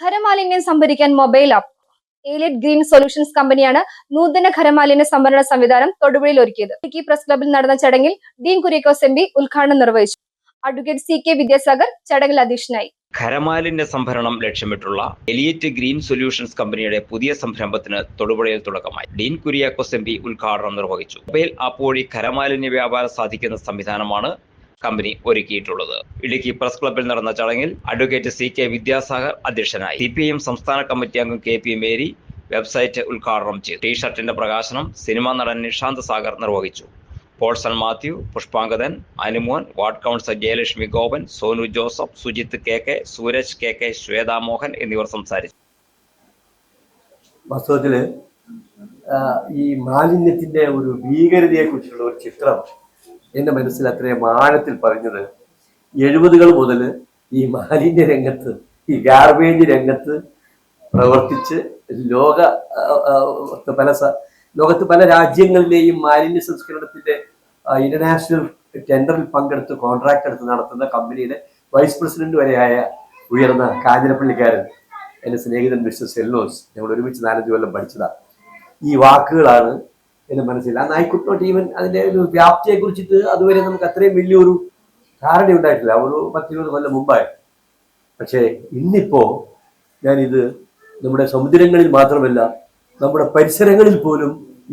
ഖരമാലിന്യം സംഭരിക്കാൻ mobile app. Eliot green solutions കമ്പനിയാണ് നൂതന ഖരമാലിന്യ സംഭരണ സംവിധാനം തൊടുപുഴയിൽ ഒരുക്കിയത്. ഇടുക്കി പ്രസ് ക്ലബിൽ നടന്ന ചടങ്ങിൽ ഡീൻ കുര്യാക്കോസ് എം ഉദ്ഘാടനം നിർവഹിച്ചു. അഡ്വക്കേറ്റ് സി കെ വിദ്യാസാഗർ ചടങ്ങിൽ അധ്യക്ഷനായി. ഖരമാലിന്യ സംഭരണം ലക്ഷ്യമിട്ടുള്ള എലിയറ്റ് ഗ്രീൻ സൊല്യൂഷൻസ് കമ്പനിയുടെ പുതിയ സംരംഭത്തിന് തൊടുപുഴയിൽ തുടക്കമായി. ഡീൻ കുര്യാക്കോസ് എം പി ഉദ്ഘാടനം നിർവഹിച്ചു. മൊബൈൽ ആപ്പ് വഴി ഖരമാലിന്യ വ്യാപാരം സാധിക്കുന്ന സംവിധാനമാണ് കമ്പനി ഒരുക്കിയിട്ടുള്ളത്. ഇടുക്കി പ്രസ് ക്ലബിൽ നടന്ന ചടങ്ങിൽ അഡ്വക്കേറ്റ് സി കെ വിദ്യാസാഗർ അധ്യക്ഷനായി. സി പി ഐ എം സംസ്ഥാന കമ്മിറ്റി അംഗം കെ പി മേരി വെബ്സൈറ്റ് ഉദ്ഘാടനം ചെയ്തു. ടീഷർട്ടിന്റെ പ്രകാശനം സിനിമാ നടൻ നിഷാന്ത് സാഗർ നിർവഹിച്ചു. Paulson Matthew Pushpangadan Anumon ward councillor Jayalakshmi Gopan Sonu Joseph Sujith K K Sooraj K K Shweta Mohan എന്നിവർ സംസാരിച്ചു. വാസ്തവത്തിൽ ഈ മാലിന്യത്തിന്റെ ഒരു ഭീകരതയെ കുറിച്ചുള്ള ഒരു ചിത്രം എന്റെ മനസ്സിൽ അത്രയും ആഴത്തിൽ പറഞ്ഞത് എഴുപതുകൾ മുതൽ ഈ മാലിന്യ രംഗത്ത് ഈ ഗാർബേജ് രംഗത്ത് പ്രവർത്തിച്ച് ലോക പല ലോകത്ത് പല രാജ്യങ്ങളിലെയും മാലിന്യ സംസ്കരണത്തിന്റെ ഇന്റർനാഷണൽ ടെൻഡറിൽ പങ്കെടുത്ത് കോൺട്രാക്ട് എടുത്ത് നടത്തുന്ന കമ്പനിയുടെ വൈസ് പ്രസിഡന്റ് വരെയായ ഉയർന്ന കാഞ്ഞിരപ്പള്ളിക്കാരൻ എന്റെ സ്നേഹിതൻ മിസ്റ്റർ സെല്ലോസ് ഞങ്ങൾ ഒരുമിച്ച് നാലഞ്ച് കൊല്ലം പഠിച്ചതാണ് ഈ വാക്കുകളാണ് എന്റെ മനസ്സില്ല ആ കുഡ് നോട്ട് ഈവൻ അതിന്റെ ഒരു വ്യാപ്തിയെ കുറിച്ചിട്ട് അതുവരെ നമുക്ക് അത്രയും വലിയൊരു ധാരണ ഉണ്ടായിട്ടില്ല. ഒരു പത്തിരുപത് കൊല്ലം മുമ്പായി. പക്ഷേ ഇന്നിപ്പോ ഞാനിത് നമ്മുടെ സമുദ്രങ്ങളിൽ മാത്രമല്ല നമ്മുടെ പരിസരങ്ങളിൽ പോലും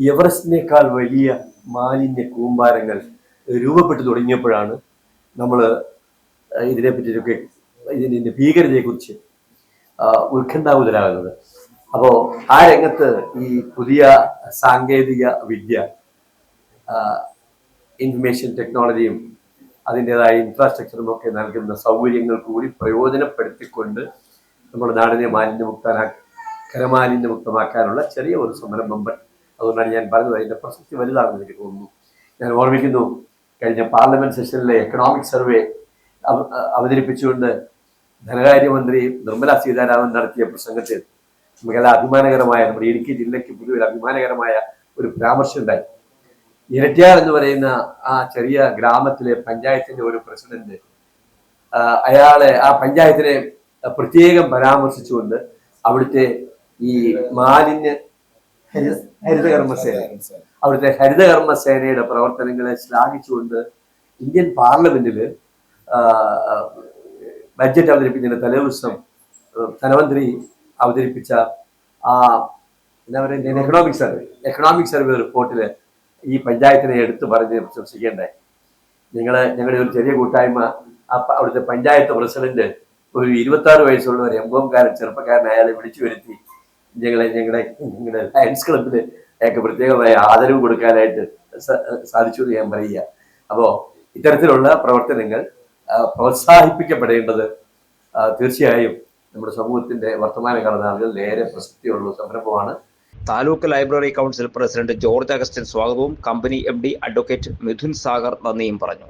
എവറസ്റ്റിനേക്കാൾ വലിയ മാലിന്യ കൂമ്പാരങ്ങൾ രൂപപ്പെട്ടു തുടങ്ങിയപ്പോഴാണ് നമ്മൾ ഇതിനെ പറ്റിയൊക്കെ ഇതിന്റെ ഭീകരതയെക്കുറിച്ച് ഉത്കണ്ഠാവുതരാകുന്നത് അപ്പോൾ ആ രംഗത്ത് ഈ പുതിയ സാങ്കേതിക വിദ്യ ഇൻഫർമേഷൻ ടെക്നോളജിയും അതിന്റെതായ ഇൻഫ്രാസ്ട്രക്ചറും ഒക്കെ നൽകുന്ന സൗകര്യങ്ങൾ കൂടി പ്രയോജനപ്പെടുത്തിക്കൊണ്ട് നമ്മുടെ നാടിനെ മാലിന്യമുക്തനാ കരമാലിന്യമുക്തമാക്കാനുള്ള ചെറിയ ഒരു സംരംഭം അതുകൊണ്ടാണ് ഞാൻ പറഞ്ഞത് അതിന്റെ പ്രസക്തി വലുതാണെന്ന് എനിക്ക് തോന്നുന്നു. ഞാൻ ഓർമ്മിക്കുന്നു കഴിഞ്ഞ പാർലമെന്റ് സെഷനിലെ എക്കണോമിക് സർവേ അവ- അവതരിപ്പിച്ചുകൊണ്ട് ധനകാര്യമന്ത്രി നിർമ്മല സീതാരാമൻ നടത്തിയ പ്രസംഗത്തിൽ നമുക്കെല്ലാം അഭിമാനകരമായ നമ്മുടെ ഇടുക്കി ജില്ലയ്ക്ക് പൊതുവെ അഭിമാനകരമായ ഒരു പരാമർശം ഉണ്ടായി. ഇരട്ടിയാർ എന്ന് പറയുന്ന ആ ചെറിയ ഗ്രാമത്തിലെ പഞ്ചായത്തിന്റെ ഒരു പ്രസിഡന്റ് അയാളെ ആ പഞ്ചായത്തിനെ പ്രത്യേകം പരാമർശിച്ചുകൊണ്ട് അവിടുത്തെ ഈ മാലിന്യ ഹരി- ഹരിതകർമ്മസേന അവിടുത്തെ ഹരിതകർമ്മസേനയുടെ പ്രവർത്തനങ്ങളെ ശ്ലാഘിച്ചുകൊണ്ട് ഇന്ത്യൻ പാർലമെന്റിൽ ബഡ്ജറ്റ് അവതരിപ്പിക്കുന്ന തലേദിവസം ദിവസം ധനമന്ത്രി അവതരിപ്പിച്ച ആ എന്താ പറയുക എക്കണോമിക് സർവേ എക്കണോമിക് സർവേ റിപ്പോർട്ടിൽ ഈ പഞ്ചായത്തിനെ എടുത്തു പറഞ്ഞ് പ്രശംസിക്കേണ്ടേ നിങ്ങൾ ഞങ്ങളുടെ ഒരു ചെറിയ കൂട്ടായ്മ അവിടുത്തെ പഞ്ചായത്ത് പ്രസിഡന്റ് ഒരു ഇരുപത്തി ആറ് വയസ്സുള്ള ഒരു എംബോംകാരൻ ചെറുപ്പക്കാരനായാലും വിളിച്ചു വരുത്തി ഞങ്ങളെ ഞങ്ങളുടെ ഞങ്ങളുടെ ലയൺസ് ക്ലബിൽ ഒക്കെ പ്രത്യേകമായ ആദരവ് കൊടുക്കാനായിട്ട് സാധിച്ചു എന്ന് ഞാൻ പറയുക. അപ്പോൾ ഇത്തരത്തിലുള്ള പ്രവർത്തനങ്ങൾ പ്രോത്സാഹിപ്പിക്കപ്പെടേണ്ടത് തീർച്ചയായും നമ്മുടെ സമൂഹത്തിന്റെ വർത്തമാനകാല നാളുകളിൽ ഏറെ പ്രസക്തിയുള്ള സംരംഭമാണ്. Taluk library council president George Augustine സ്വാഗതവും company M D advocate Midhun Sagar നന്ദിയും പറഞ്ഞു.